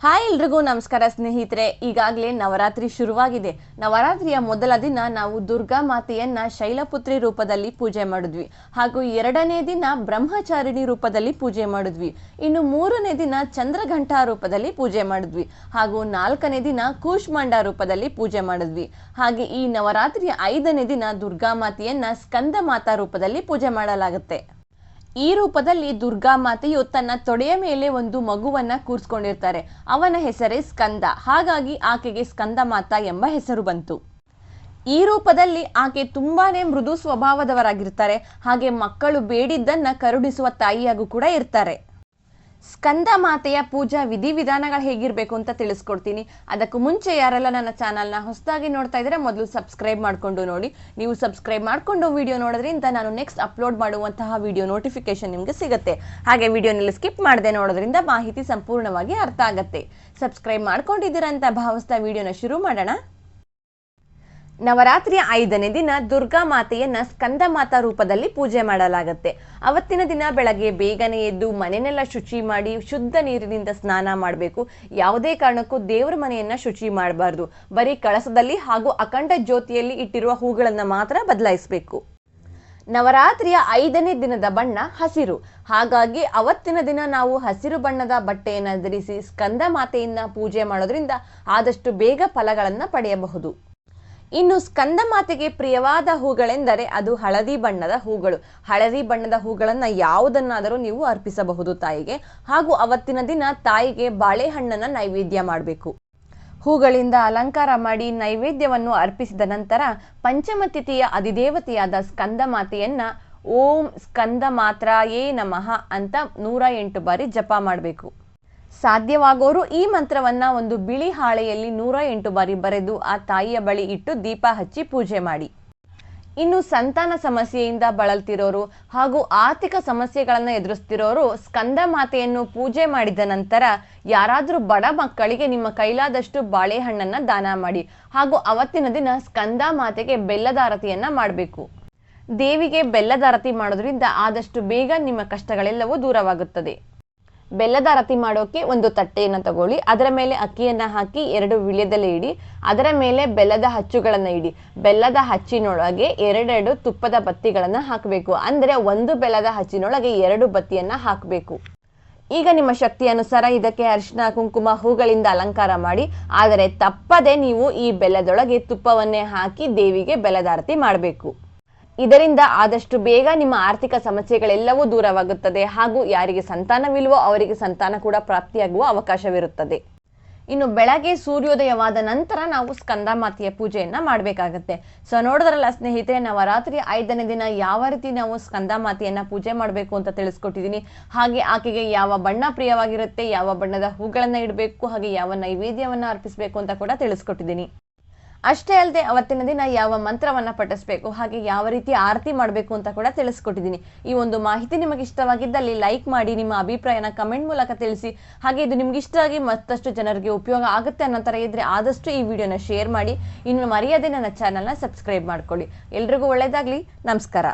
Hi ಎಲ್ರಿಗೂ ನಮಸ್ಕಾರ ಸ್ನೇಹಿತರೆ, ಈಗಾಗಲೇ ನವರಾತ್ರಿ ಶುರುವಾಗಿದೆ. ನವರಾತ್ರಿಯ ಮೊದಲ ದಿನ ನಾವು ದುರ್ಗಾ ಮಾತೆಯನ್ನ ಶೈಲಪುತ್ರಿ ರೂಪದಲ್ಲಿ ಪೂಜೆ ಮಾಡಿದ್ವಿ. ಹಾಗೂ ಎರಡನೇ ದಿನ ಬ್ರಹ್ಮಚಾರಿಣಿ ರೂಪದಲ್ಲಿ ಪೂಜೆ ಮಾಡಿದ್ವಿ. ಇನ್ನು ಮೂರನೇ ದಿನ ಚಂದ್ರಘಂಟಾ ರೂಪದಲ್ಲಿ ಪೂಜೆ ಮಾಡಿದ್ವಿ. ಹಾಗೂ ನಾಲ್ಕನೇ ದಿನ ಕೂಷ್ಮಾಂಡ ರೂಪದಲ್ಲಿ ಪೂಜೆ ಮಾಡಿದ್ವಿ. ಹಾಗೆ ಈ ನವರಾತ್ರಿಯ ಐದನೇ ದಿನ ದುರ್ಗಾ ಮಾತೆಯನ್ನ ಸ್ಕಂದ ಮಾತಾ ರೂಪದಲ್ಲಿ ಪೂಜೆ ಮಾಡಲಾಗುತ್ತೆ. ಈ ರೂಪದಲ್ಲಿ ದುರ್ಗಾ ಮಾತೆಯು ತನ್ನ ತೊಡೆಯ ಮೇಲೆ ಒಂದು ಮಗುವನ್ನ ಕೂರಿಸ್ಕೊಂಡಿರ್ತಾರೆ. ಅವನ ಹೆಸರೇ ಸ್ಕಂದ. ಹಾಗಾಗಿ ಆಕೆಗೆ ಸ್ಕಂದ ಮಾತ ಎಂಬ ಹೆಸರು ಬಂತು. ಈ ರೂಪದಲ್ಲಿ ಆಕೆ ತುಂಬಾನೇ ಮೃದು ಸ್ವಭಾವದವರಾಗಿರ್ತಾರೆ. ಹಾಗೆ ಮಕ್ಕಳು ಬೇಡಿದ್ದನ್ನ ಕರುಣಿಸುವ ತಾಯಿಯಾಗೂ ಕೂಡ ಇರ್ತಾರೆ. ಸ್ಕಂದ ಮಾತೆಯ ಪೂಜಾ ವಿಧಿವಿಧಾನಗಳು ಹೇಗಿರಬೇಕು ಅಂತ ತಿಳಿಸ್ಕೊಡ್ತೀನಿ. ಅದಕ್ಕೂ ಮುಂಚೆ ಯಾರೆಲ್ಲ ನನ್ನ ಚಾನಲ್ನ ಹೊಸದಾಗಿ ನೋಡ್ತಾ ಇದ್ರೆ ಮೊದಲು ಸಬ್ಸ್ಕ್ರೈಬ್ ಮಾಡ್ಕೊಂಡು ನೋಡಿ. ನೀವು ಸಬ್ಸ್ಕ್ರೈಬ್ ಮಾಡ್ಕೊಂಡು ವಿಡಿಯೋ ನೋಡೋದ್ರಿಂದ ನಾನು ನೆಕ್ಸ್ಟ್ ಅಪ್ಲೋಡ್ ಮಾಡುವಂತಹ ವಿಡಿಯೋ ನೋಟಿಫಿಕೇಶನ್ ನಿಮಗೆ ಸಿಗುತ್ತೆ. ಹಾಗೆ ವಿಡಿಯೋನಲ್ಲಿ ಸ್ಕಿಪ್ ಮಾಡದೆ ನೋಡೋದ್ರಿಂದ ಮಾಹಿತಿ ಸಂಪೂರ್ಣವಾಗಿ ಅರ್ಥ ಆಗುತ್ತೆ. ಸಬ್ಸ್ಕ್ರೈಬ್ ಮಾಡ್ಕೊಂಡಿದ್ದೀರಾ ಅಂತ ಭಾವಿಸ್ತಾ ವಿಡಿಯೋನ ಶುರು ಮಾಡೋಣ. ನವರಾತ್ರಿಯ ಐದನೇ ದಿನ ದುರ್ಗಾ ಮಾತೆಯನ್ನ ಸ್ಕಂದ ಮಾತಾ ರೂಪದಲ್ಲಿ ಪೂಜೆ ಮಾಡಲಾಗುತ್ತೆ. ಅವತ್ತಿನ ದಿನ ಬೆಳಗ್ಗೆ ಬೇಗನೆ ಎದ್ದು ಮನೆನೆಲ್ಲ ಶುಚಿ ಮಾಡಿ ಶುದ್ಧ ನೀರಿನಿಂದ ಸ್ನಾನ ಮಾಡಬೇಕು. ಯಾವುದೇ ಕಾರಣಕ್ಕೂ ದೇವರ ಮನೆಯನ್ನ ಶುಚಿ ಮಾಡಬಾರ್ದು. ಬರೀ ಕಳಸದಲ್ಲಿ ಹಾಗೂ ಅಖಂಡ ಜ್ಯೋತಿಯಲ್ಲಿ ಇಟ್ಟಿರುವ ಹೂಗಳನ್ನು ಮಾತ್ರ ಬದಲಾಯಿಸಬೇಕು. ನವರಾತ್ರಿಯ ಐದನೇ ದಿನದ ಬಣ್ಣ ಹಸಿರು. ಹಾಗಾಗಿ ಅವತ್ತಿನ ದಿನ ನಾವು ಹಸಿರು ಬಣ್ಣದ ಬಟ್ಟೆಯನ್ನು ಧರಿಸಿ ಸ್ಕಂದ ಮಾತೆಯನ್ನ ಪೂಜೆ ಮಾಡೋದ್ರಿಂದ ಆದಷ್ಟು ಬೇಗ ಫಲಗಳನ್ನು ಪಡೆಯಬಹುದು. ಇನ್ನು ಸ್ಕಂದ ಮಾತೆಗೆ ಪ್ರಿಯವಾದ ಹೂಗಳೆಂದರೆ ಅದು ಹಳದಿ ಬಣ್ಣದ ಹೂಗಳು. ಹಳದಿ ಬಣ್ಣದ ಹೂಗಳನ್ನ ಯಾವುದನ್ನಾದರೂ ನೀವು ಅರ್ಪಿಸಬಹುದು ತಾಯಿಗೆ. ಹಾಗೂ ಅವತ್ತಿನ ದಿನ ತಾಯಿಗೆ ಬಾಳೆಹಣ್ಣನ್ನ ನೈವೇದ್ಯ ಮಾಡಬೇಕು. ಹೂಗಳಿಂದ ಅಲಂಕಾರ ಮಾಡಿ ನೈವೇದ್ಯವನ್ನು ಅರ್ಪಿಸಿದ ನಂತರ ಪಂಚಮತಿಥಿಯ ಅಧಿದೇವತೆಯಾದ ಸ್ಕಂದ ಮಾತೆಯನ್ನ ಓಂ ಸ್ಕಂದ ಮಾತ್ರ ಏ ನಮಃ ಅಂತ ನೂರ ಎಂಟು ಬಾರಿ ಜಪ ಮಾಡಬೇಕು. ಸಾಧ್ಯವಾಗೋರು ಈ ಮಂತ್ರವನ್ನ ಒಂದು ಬಿಳಿ ಹಾಳೆಯಲ್ಲಿ ನೂರ ಎಂಟು ಬಾರಿ ಬರೆದು ಆ ತಾಯಿಯ ಬಳಿ ಇಟ್ಟು ದೀಪ ಹಚ್ಚಿ ಪೂಜೆ ಮಾಡಿ. ಇನ್ನು ಸಂತಾನ ಸಮಸ್ಯೆಯಿಂದ ಬಳಲ್ತಿರೋರು ಹಾಗೂ ಆರ್ಥಿಕ ಸಮಸ್ಯೆಗಳನ್ನು ಎದುರಿಸ್ತಿರೋರು ಸ್ಕಂದ ಮಾತೆಯನ್ನು ಪೂಜೆ ಮಾಡಿದ ನಂತರ ಯಾರಾದರೂ ಬಡ ಮಕ್ಕಳಿಗೆ ನಿಮ್ಮ ಕೈಲಾದಷ್ಟು ಬಾಳೆಹಣ್ಣನ್ನ ದಾನ ಮಾಡಿ ಹಾಗೂ ಅವತ್ತಿನ ದಿನ ಸ್ಕಂದ ಮಾತೆಗೆ ಬೆಲ್ಲದ ಆರತಿಯನ್ನ ಮಾಡಬೇಕು. ದೇವಿಗೆ ಬೆಲ್ಲದ ಆರತಿ ಮಾಡೋದ್ರಿಂದ ಆದಷ್ಟು ಬೇಗ ನಿಮ್ಮ ಕಷ್ಟಗಳೆಲ್ಲವೂ ದೂರವಾಗುತ್ತದೆ. ಬೆಲ್ಲದ ಅರತಿ ಮಾಡೋಕೆ ಒಂದು ತಟ್ಟೆಯನ್ನು ತಗೊಳ್ಳಿ. ಅದರ ಮೇಲೆ ಅಕ್ಕಿಯನ್ನ ಹಾಕಿ ಎರಡು ವಿಳ್ಯದಲ್ಲಿ ಇಡಿ. ಅದರ ಮೇಲೆ ಬೆಲ್ಲದ ಹಚ್ಚುಗಳನ್ನ ಇಡಿ. ಬೆಲ್ಲದ ಹಚ್ಚಿನೊಳಗೆ ಎರಡೆರಡು ತುಪ್ಪದ ಬತ್ತಿಗಳನ್ನ ಹಾಕಬೇಕು. ಅಂದ್ರೆ ಒಂದು ಬೆಲ್ಲದ ಹಚ್ಚಿನೊಳಗೆ ಎರಡು ಬತ್ತಿಯನ್ನ ಹಾಕಬೇಕು. ಈಗ ನಿಮ್ಮ ಶಕ್ತಿ ಅನುಸಾರ ಇದಕ್ಕೆ ಅರಿಶಿನ ಕುಂಕುಮ, ಹೂಗಳಿಂದ ಅಲಂಕಾರ ಮಾಡಿ. ಆದರೆ ತಪ್ಪದೆ ನೀವು ಈ ಬೆಲ್ಲದೊಳಗೆ ತುಪ್ಪವನ್ನೇ ಹಾಕಿ ದೇವಿಗೆ ಬೆಲ್ಲದಾರತಿ ಮಾಡಬೇಕು. ಇದರಿಂದ ಆದಷ್ಟು ಬೇಗ ನಿಮ್ಮ ಆರ್ಥಿಕ ಸಮಸ್ಯೆಗಳೆಲ್ಲವೂ ದೂರವಾಗುತ್ತದೆ ಹಾಗೂ ಯಾರಿಗೆ ಸಂತಾನವಿಲ್ವೋ ಅವರಿಗೆ ಸಂತಾನ ಕೂಡ ಪ್ರಾಪ್ತಿಯಾಗುವ ಅವಕಾಶವಿರುತ್ತದೆ. ಇನ್ನು ಬೆಳಗ್ಗೆ ಸೂರ್ಯೋದಯವಾದ ನಂತರ ನಾವು ಸ್ಕಂದ ಮಾತೆಯ ಪೂಜೆಯನ್ನ ಮಾಡಬೇಕಾಗತ್ತೆ. ಸೊ ನೋಡಿದ್ರಲ್ಲ ಸ್ನೇಹಿತರೆ ನವರಾತ್ರಿ ಐದನೇ ದಿನ ಯಾವ ರೀತಿ ನಾವು ಸ್ಕಂದ ಮಾತೆಯನ್ನ ಪೂಜೆ ಮಾಡಬೇಕು ಅಂತ ತಿಳಿಸ್ಕೊಟ್ಟಿದ್ದೀನಿ ಹಾಗೆ ಆಕೆಗೆ ಯಾವ ಬಣ್ಣ ಪ್ರಿಯವಾಗಿರುತ್ತೆ, ಯಾವ ಬಣ್ಣದ ಹೂಗಳನ್ನ ಇಡಬೇಕು, ಹಾಗೆ ಯಾವ ನೈವೇದ್ಯವನ್ನ ಅರ್ಪಿಸಬೇಕು ಅಂತ ಕೂಡ ತಿಳಿಸ್ಕೊಟ್ಟಿದ್ದೀನಿ ಅಷ್ಟೇ ಅಲ್ಲದೆ ಅವತ್ತಿನ ದಿನ ಯಾವ ಮಂತ್ರವನ್ನು ಪಠಿಸಬೇಕು, ಹಾಗೆ ಯಾವ ರೀತಿ ಆರತಿ ಮಾಡಬೇಕು ಅಂತ ಕೂಡ ತಿಳಿಸ್ಕೊಟ್ಟಿದ್ದೀನಿ. ಈ ಒಂದು ಮಾಹಿತಿ ನಿಮಗೆ ಇಷ್ಟವಾಗಿದ್ದಲ್ಲಿ ಲೈಕ್ ಮಾಡಿ, ನಿಮ್ಮ ಅಭಿಪ್ರಾಯನ ಕಮೆಂಟ್ ಮೂಲಕ ತಿಳಿಸಿ. ಹಾಗೆ ಇದು ನಿಮ್ಗೆ ಇಷ್ಟ ಆಗಿ ಮತ್ತಷ್ಟು ಜನರಿಗೆ ಉಪಯೋಗ ಆಗುತ್ತೆ ಅನ್ನೋ ಥರ ಇದ್ರೆ ಆದಷ್ಟು ಈ ವಿಡಿಯೋನ ಶೇರ್ ಮಾಡಿ. ಇನ್ನು ಮರೆಯದೆ ನನ್ನ ಚಾನಲ್ನ ಸಬ್ಸ್ಕ್ರೈಬ್ ಮಾಡ್ಕೊಳ್ಳಿ. ಎಲ್ರಿಗೂ ಒಳ್ಳೆಯದಾಗಲಿ ನಮಸ್ಕಾರ.